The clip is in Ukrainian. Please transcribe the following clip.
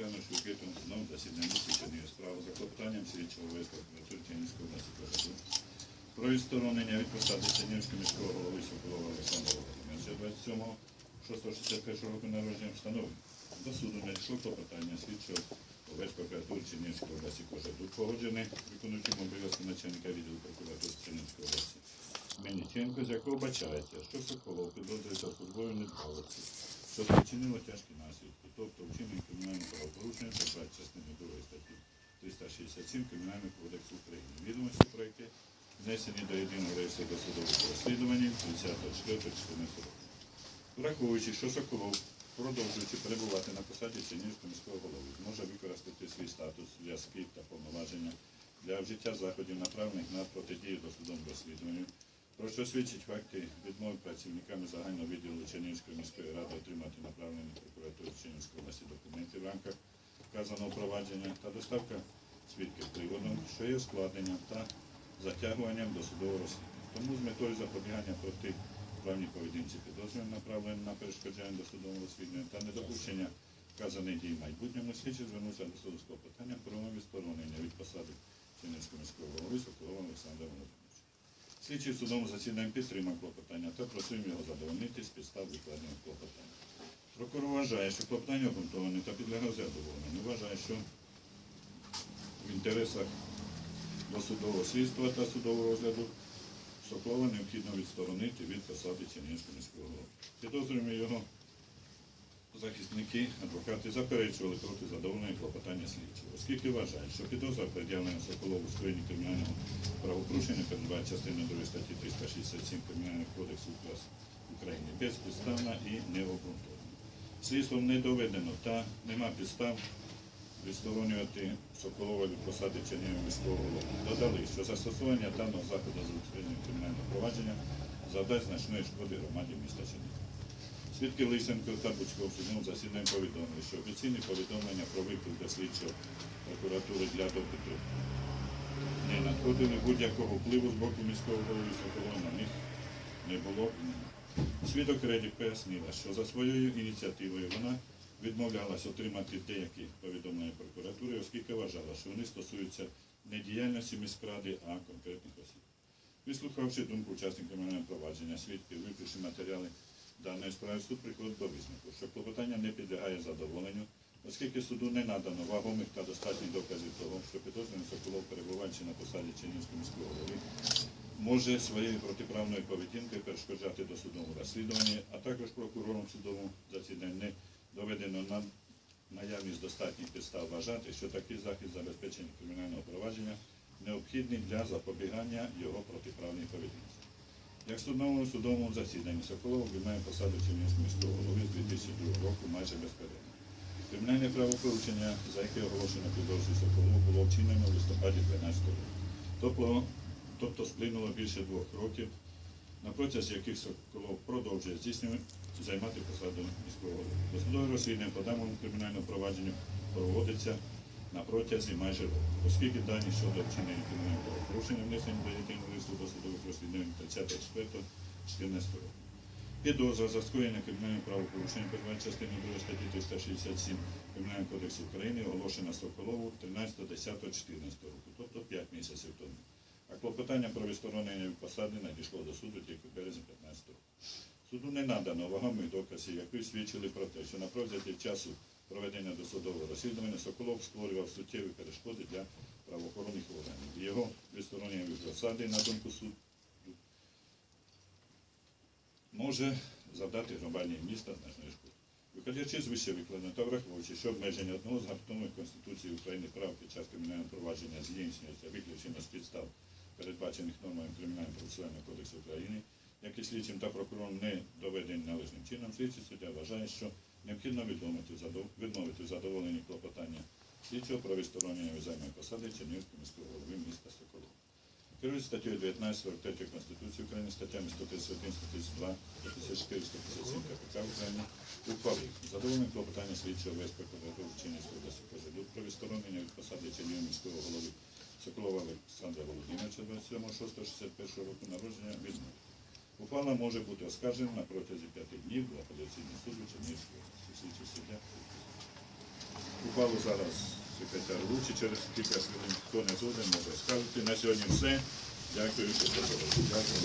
розглянувши відкритому судом засідання місті Чернігів справу за клопотанням слідчого Чернігівської області Кожаду про відсторонення від посади Чернігівського міського голови Соколова Олександра Володимировича. 27 661 року народження встановлено. До суду надійшло клопотання слідчого ОВС прокуратури Чернігівської області. Кожаду, погоджене виконуючим обов'язки начальника відділу прокуратури Чернігівської області. Мельниченко, з якого бачається, що Соколов підозрюється в службовій що спричинило тяжкі наслідки, тобто вчинення кримінального правопорушення передбачить частини 2 статті 367 Кримінального кодексу України. Відомості про які внесені до єдиного реєстру досудових розслідувань 34-14 року. Враховуючи, що Соколов, продовжуючи перебувати на посаді Чернігівського міського голови, зможе використати свій статус, зв'язки та повноваження для вжиття заходів, направлених на протидію досудовому розслідуванню, про що свідчить факти відмови працівниками загального відділу Чернігівської міської ради отримати направлені прокуратури Чернігівської області документи в рамках вказаного провадження та доставка свідків приводом, що є ускладненням та затягуванням досудового розслідування. Тому з метою запобігання проти протиправній поведінці підозрюваних направлено на перешкоджання досудового розслідування та недопущення вказаних дій в майбутньому слідчі звернувся до суду з клопотанням про відсторонення від посади Чернігівського міського голови Соколова Олександра Володимировича. Слідчий судовому засіданні підтримав клопотання та просив його задовольнити з підстав викладеного клопотання. Прокурор вважає, що клопотання обґрунтоване та підлягає задоволенню. Вважає, що в інтересах досудового слідства та судового розгляду Сокола необхідно відсторонити від посади Чернігівського міського голови. Підозрюємо його захисники, адвокати заперечували проти задоволення клопотання слідчого, оскільки вважають, що підозра пред'явлена Соколову скоєнні кримінального правопорушення передбачає частину 2 статті 367 Кримінального кодексу України безпідставна і необґрунтована. Слідством не доведено та нема підстав відсторонювати Соколова від посади Чернігівського міського голови. Додали, що застосування даного заходу з кримінального провадження завдасть значної шкоди громаді міста Чернігів. Свідки Лисенко та Буцького в судовому повідомили, що офіційні повідомлення про виклик до слідчого прокуратури для допиту не надходили будь-якого впливу з боку міського голови Соколова на них не було. Свідок Редік пояснила, що за своєю ініціативою вона відмовлялась отримати деякі повідомлення прокуратури, оскільки вважала, що вони стосуються не діяльності міськради, а конкретних осіб. Вислухавши думку учасників кримінального провадження, свідків, вивчивши матеріали даної справи, суд приходить до висновку, що клопотання не підлягає задоволенню, оскільки суду не надано вагомих та достатніх доказів того, що підозрюваний Соколов, перебуваючи на посаді Чернігівського міського голови, може своєю протиправною поведінкою перешкоджати досудовому розслідуванні, а також прокурором судовому засіданні не доведено на наявність достатніх підстав вважати, що такий захід забезпечення кримінального провадження необхідний для запобігання його протиправній поведінці. Як в судовому засіданні Соколов обіймає посаду Чернігівського міського голови з 2002 року майже безперервно. Кримінальне правопорушення, за яке оголошено підозру Соколову, було вчинено в листопаді 2012 року. Тобто, тобто сплинуло більше двох років, на протязі яких Соколов продовжує здійснювати займати посаду міського голови. Досудове розслідування по даному кримінальному провадженню проводиться на протязі майже року, оскільки дані щодо вчинення кримінального правопорушення внесені до єдиного листу досудових розслідувань 30.04.14 року. Підозра за скоєння кримінального правопорушення передбачає частини 2 статті 367 Кримінального кодексу України оголошена Соколову 13.10.14 року, тобто 5 місяців тому. А клопотання про відсторонення від посади надійшло до суду тільки в березні 15 року. Суду не надано вагомих доказів, які свідчили про те, що на протязі часу проведення досудового розслідування Соколов створював суттєві перешкоди для правоохоронних органів. Його відсторонення від посади, на думку суду, може завдати глобальній міста значної шкоди. Виходячи з вище викладеного та враховуючи, що обмеження одного з гартових Конституції України прав під час кримінального провадження здійснюється виключено з підстав, передбачених нормами Кримінального процесуального кодексу України, як і слідчим та прокурором не доведені належним чином, слідчий суддя вважає, що необхідно відмовити задов- відмовити в задоволенні клопотання слідчого про відсторонення від посади Чернігівського міського голови міста Соколова. Керують статтею 19 43 Конституції України, статтями 131, 132, 154, 157 КПК України ухвалив задоволене клопотання слідчого ВС прокуратури Чернігівської області Кожеду про відсторонення від посади Чернігівського міського голови Соколова Олександра Володимировича 27.06.61 року народження відмови. Ухвала може бути оскаржена на протязі п'яти днів до апеляційного суду Чернігівської. Слідчий суддя. Ухвалу зараз секретар вручить через кілька хвилин. Хто не згоден, може оскаржити. На сьогодні все. Дякую, що слухали. Дякую.